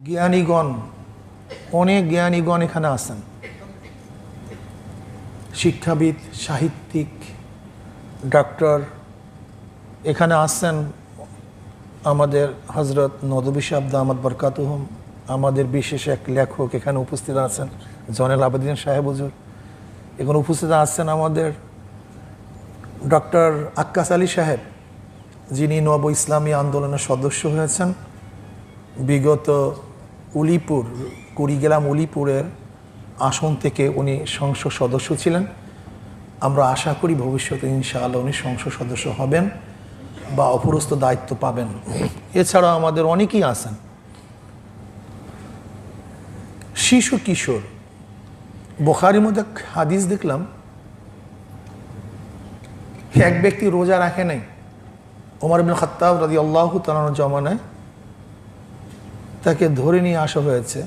জ্ঞানীগণ, অনেক জ্ঞানীগণ এখানে আছেন। শিক্ষাবিদ, সাহিত্যিক, ডাক্তার এখানে আসছেন আমাদের হজরত নদবী শাব্দ আহমদ বরকাতুহম, আমাদের বিশেষ এক লেখক এখানে উপস্থিত আছেন জনেল আবেদিন সাহেব হুজুর। এখানে উপস্থিত আছেন আমাদের ডক্টর আক্কাস আলী সাহেব, যিনি নব ইসলামী আন্দোলনের সদস্য হয়েছেন। বিগত উলিপুর, কুড়িগ্রাম উলিপুরের আসন থেকে উনি সংসদ সদস্য ছিলেন। আমরা আশা করি ভবিষ্যতে ইনশাআল্লাহ উনি সংসদ সদস্য হবেন বা অপরস্ত দায়িত্ব পাবেন। এছাড়া আমাদের অনেকেই আছেন। শিশু কিশোর, বোখারির মধ্যে হাদিস দেখলাম। এক ব্যক্তি রোজা রাখে নাই। ওমর বিন খত্তাব রাজি আল্লাহ তালানোর জমানায় তাকে ধরে নিয়ে আসা হয়েছে।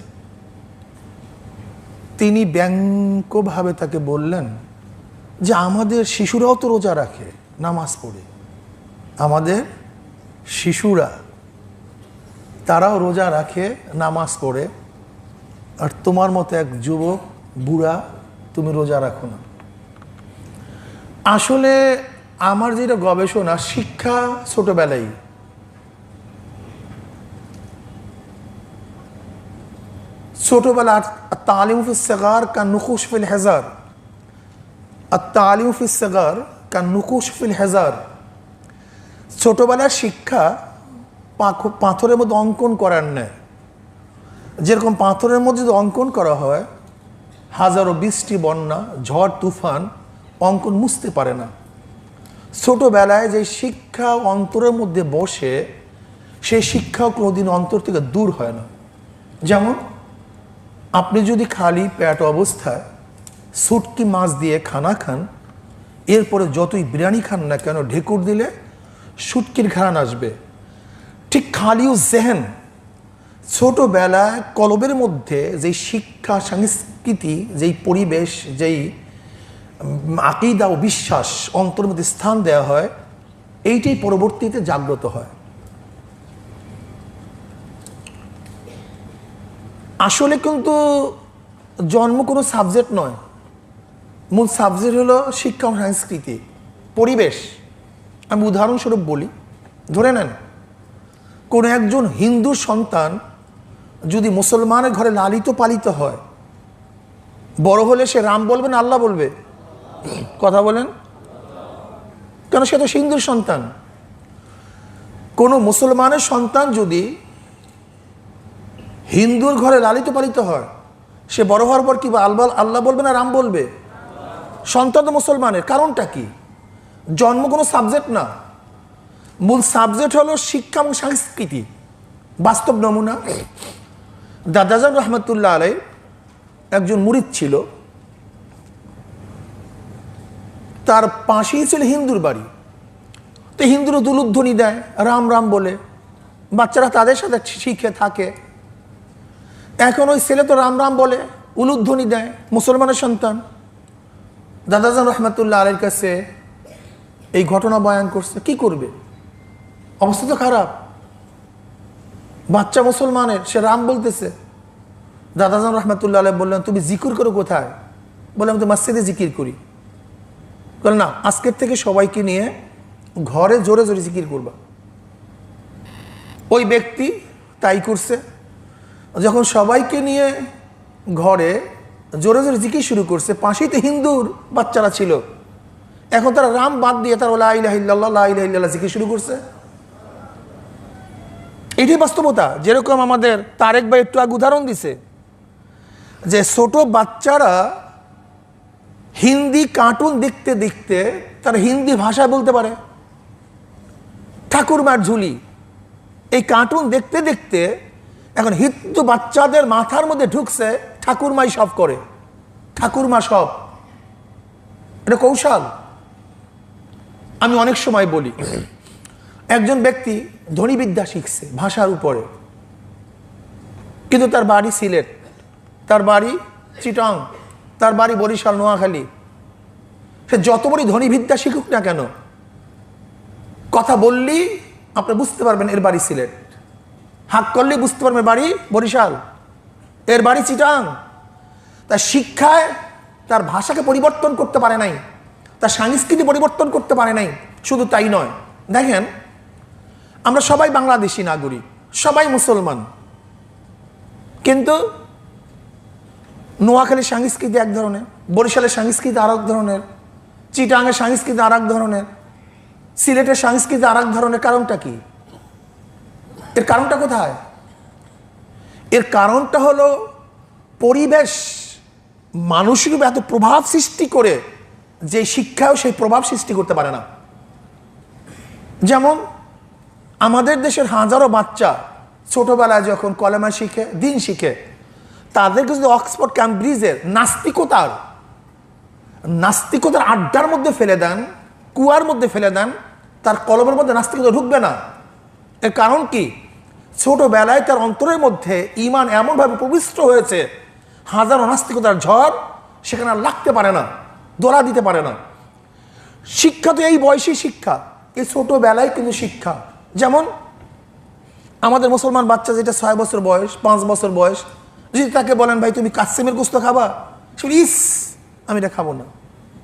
তিনি ব্যঙ্কভাবে তাকে বললেন যে, আমাদের শিশুরাও তো রোজা রাখে, নামাজ পড়ে। আমাদের শিশুরা, তারাও রোজা রাখে, নামাজ পড়ে। আর তোমার মতো এক যুবক, বুড়া, তুমি রোজা রাখো না। আসলে আমার যেটা গবেষণা, শিক্ষা ছোটবেলায় ছোটবেলা তালিমফিস সেগার কা নুকুশ ফিল হেজার। আর তালিমফিস সেগার কা নুকুশ ফিল হেজার। ছোটবেলার শিক্ষা পাথরের মধ্যে অঙ্কন করার নেয়। যেরকম পাথরের মধ্যে যদি অঙ্কন করা হয়, হাজারো বৃষ্টি, বন্যা, ঝড়, তুফান, অঙ্কন মুছতে পারে না। ছোটবেলায় যে শিক্ষা অন্তরের মধ্যে বসে, সেই শিক্ষা কোনোদিন অন্তর থেকে দূর হয় না। যেমন আপনি যদি খালি পেট অবস্থায় সুটকি মাছ দিয়ে খানা খান, এরপরে যতই বিরিয়ানি খান না কেন, ঢেকুর দিলে সুটকির ঘ্রাণ আসবে। ঠিক খালিও জেহেন ছোটবেলায় কলবের মধ্যে যেই শিক্ষা, সংস্কৃতি, যেই পরিবেশ, যেই আকিদা ও বিশ্বাস অন্তরের মধ্যে স্থান দেওয়া হয়, এইটাই পরবর্তীতে জাগ্রত হয়। আসলে কিন্তু জন্ম কোনো সাবজেক্ট নয়। মূল সাবজেক্ট হলো শিক্ষা ও সংস্কৃতি, পরিবেশ। আমি উদাহরণস্বরূপ বলি, ধরে নেন, কোনো একজন হিন্দু সন্তান যদি মুসলমানের ঘরে লালিত পালিত হয়, বড় হলে সে রাম বলবে না আল্লাহ বলবে? কথা বলেন। কেন? সে তো হিন্দুর সন্তান। কোনো মুসলমানের সন্তান যদি হিন্দুর ঘরে লালিত পালিত হয়। সে বড় হওয়ার পর কি বা আল্লাহ আল্লাহ বলবে না রাম বলবে? সন্তান মুসলমানের, কারণটা কি? জন্ম কোনো সাবজেক্ট না। মূল সাবজেক্ট হলো শিক্ষা এবং সংস্কৃতি। বাস্তব নমুনা। দাদাজান রহমতুল্লাহ আলাই একজন মুরিদ ছিল। তার পাশেই ছিল হিন্দুর বাড়ি। তো হিন্দুরও দুলুধ্বনি দেয়, রাম রাম বলে। বাচ্চারা তাদের সাথে শিখে, থাকে। এখন ওই ছেলে তো রাম রাম বলে, উলুধ্বনি দেয়, মুসলমানের সন্তান। দাদাজান রহমতুল্লাহ আলের কাছে এই ঘটনা বয়ান করছে, কি করবে? অবস্থা তো খারাপ। বাচ্চা মুসলমানের, সে রাম বলতেছে। দাদাজান রহমতুল্লাহ আলাই বললেন, তুমি জিকির করো কোথায়? বলে আমি তো মসজিদে জিকির করি। বলে না, আজকের থেকে সবাইকে নিয়ে ঘরে জোরে জোরে জিকির করবা। ওই ব্যক্তি তাই করছে। যখন সবাইকে নিয়ে ঘরে জোরে জোরে জিকির শুরু করছে, পাশেই তো হিন্দুর বাচ্চারা ছিল। এখন তারা রাম বাদ দিয়ে তারা লাইলাহিল্লাহ জিকির শুরু করছে। এটাই বাস্তবতা। যেরকম আমাদের তারেক ভাই একটু আগে উদাহরণ দিছে, যে ছোট বাচ্চারা হিন্দি কার্টুন দেখতে দেখতে তারা হিন্দি ভাষা বলতে পারে। ঠাকুরমার ঝুলি। এই কার্টুন দেখতে দেখতে এখন হিন্দু বাচ্চাদের মাথার মধ্যে ঢুকছে, ঠাকুরমাই সব করে। ঠাকুরমা সব। এটা কৌশল। আমি অনেক সময় বলি, একজন ব্যক্তি ধ্বনিবিদ্যা শিখছে ভাষার উপরে। কিন্তু তার বাড়ি সিলেট, তার বাড়ি চিটং, তার বাড়ি বরিশাল, নোয়াখালী। সে যত বড়ই ধ্বনিবিদ্যা শিখুক না কেন, কথা বললেই আপনি বুঝতে পারবেন এর বাড়ি সিলেট। হাক করলেই বুঝতে পারবে বাড়ি বরিশাল। এর বাড়ি চিটাং। তার শিক্ষায় তার ভাষাকে পরিবর্তন করতে পারে নাই। তার সংস্কৃতি পরিবর্তন করতে পারে নাই। শুধু তাই নয়, দেখেন, আমরা সবাই বাংলাদেশি নাগরিক, সবাই মুসলমান। কিন্তু নোয়াখালীর সংস্কৃতি এক ধরনের, বরিশালের সংস্কৃতি আর এক ধরনের চিটাঙের সংস্কৃতি আর এক ধরনের, সিলেটের সংস্কৃতি আর এক ধরনের, কারণটা কি? এর কারণটা কোথায়? এর কারণটা হলো পরিবেশ, মানুষের এত প্রভাব সৃষ্টি করে যে শিক্ষাও সেই প্রভাব সৃষ্টি করতে পারে না। যেমন আমাদের দেশের হাজারো বাচ্চা ছোটবেলায় যখন কলেমা শিখে, দিন শিখে তাদেরকে যদি অক্সফোর্ড, ক্যামব্রিজের নাস্তিকতার নাস্তিকতার আড্ডার মধ্যে ফেলে দেন, কুয়ার মধ্যে ফেলে দেন, তার কলমের মধ্যে নাস্তিকতা ঢুকবে না। এর কারণ কি? ছোটবেলায় তার অন্তরের মধ্যে ইমান এমনভাবে প্রবিষ্ট হয়েছে, হাজারো নাস্তিকতার ঝড় সেখানে আর লাগতে পারে না, দোলা দিতে পারে না। শিক্ষা তো এই বয়সী শিক্ষা, এই ছোটবেলায় কিন্তু শিক্ষা। যেমন আমাদের মুসলমান বাচ্চা যেটা ছয় বছর বয়স, পাঁচ বছর বয়স, যদি তাকে বলেন, ভাই, তুমি কাসিমের গোস্ত খাবা? সে ইস, আমি এটা খাব না।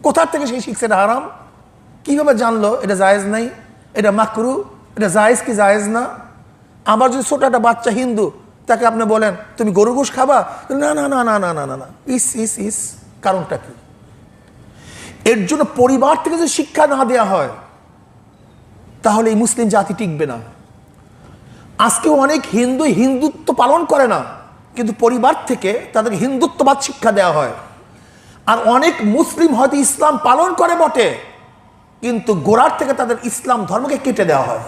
কোথার থেকে সেই শিখছে এটা হারাম? কীভাবে জানলো? এটা জায়েজ নাই, এটা মাকরু, এটা জায়েজ কি জায়েজ না? আবার যদি ছোট একটা বাচ্চা হিন্দু, তাকে আপনি বলেন, তুমি গরু গোশ খাবা? না না না না না না না না, ইস ইস ইস, কারণটা কি? এর জন্য পরিবার থেকে যদি শিক্ষা না দেওয়া হয়, তাহলে এই মুসলিম জাতি টিকবে না। আজকে অনেক হিন্দু হিন্দুত্ব পালন করে না, কিন্তু পরিবার থেকে তাদের হিন্দুত্ববাদ শিক্ষা দেওয়া হয়। আর অনেক মুসলিম হয়তো ইসলাম পালন করে বটে, কিন্তু গোড়ার থেকে তাদের ইসলাম ধর্মকে কেটে দেওয়া হয়।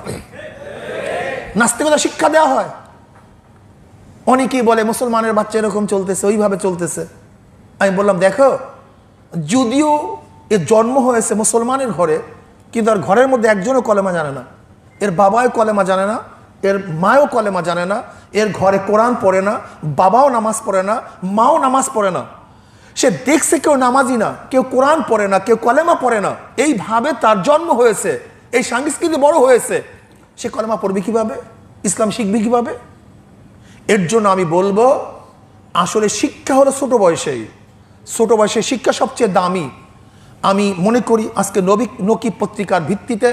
নাস্তিকতা শিক্ষা দেওয়া হয়। অনেকেই বলে, মুসলমানের বাচ্চা এরকম চলতেছে, ওইভাবে চলতেছে। আমি বললাম, দেখো, যদিও এর জন্ম হয়েছে মুসলমানের ঘরে, কিন্তু আর ঘরের মধ্যে একজনও কলেমা জানে না। এর বাবাও কলেমা জানে না, এর মাও কলেমা জানে না, এর ঘরে কোরআন পড়ে না, বাবাও নামাজ পড়ে না, মাও নামাজ পড়ে না। সে দেখছে কেউ নামাজি না, কেউ কোরআন পড়ে না, কেউ কলেমা পড়ে না। এইভাবে তার জন্ম হয়েছে, এই সংস্কৃতি বড় হয়েছে। সে কলেমা পড়বে কীভাবে? ইসলাম শিখবে কীভাবে? এর জন্য আমি বলব, আসলে শিক্ষা হলো ছোট বয়সেই ছোট বয়সে শিক্ষা সবচেয়ে দামি। আমি মনে করি আজকে নবী নকি পত্রিকার ভিত্তিতে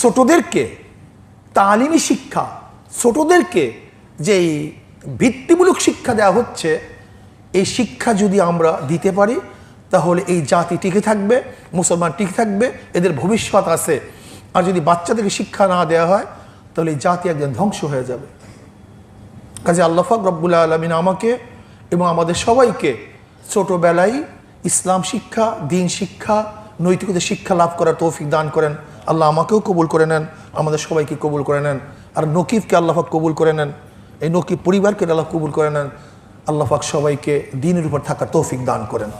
ছোটদেরকে তালিমি শিক্ষা, ছোটদেরকে যেই ভিত্তিমূলক শিক্ষা দেওয়া হচ্ছে, এই শিক্ষা যদি আমরা দিতে পারি, তাহলে এই জাতি টিকে থাকবে, মুসলমান টিকে থাকবে, এদের ভবিষ্যৎ আছে। আর যদি বাচ্চাদেরকে শিক্ষা না দেওয়া হয়, তাহলে জাতি একদিন ধ্বংস হয়ে যাবে। কাজে আল্লাহাক রব্বুল আলমিন আমাকে এবং আমাদের সবাইকে ছোটোবেলায় ইসলাম শিক্ষা, দিন শিক্ষা, নৈতিকতা শিক্ষা লাভ করার তৌফিক দান করেন। আল্লাহ আমাকেও কবুল করে নেন, আমাদের সবাইকে কবুল করে নেন। আর নকিবকে আল্লাহাক কবুল করে নেন। এই নকিব পরিবারকে আল্লাহ কবুল করে নেন। আল্লাহাক সবাইকে দিনের উপর থাকার তৌফিক দান করেন।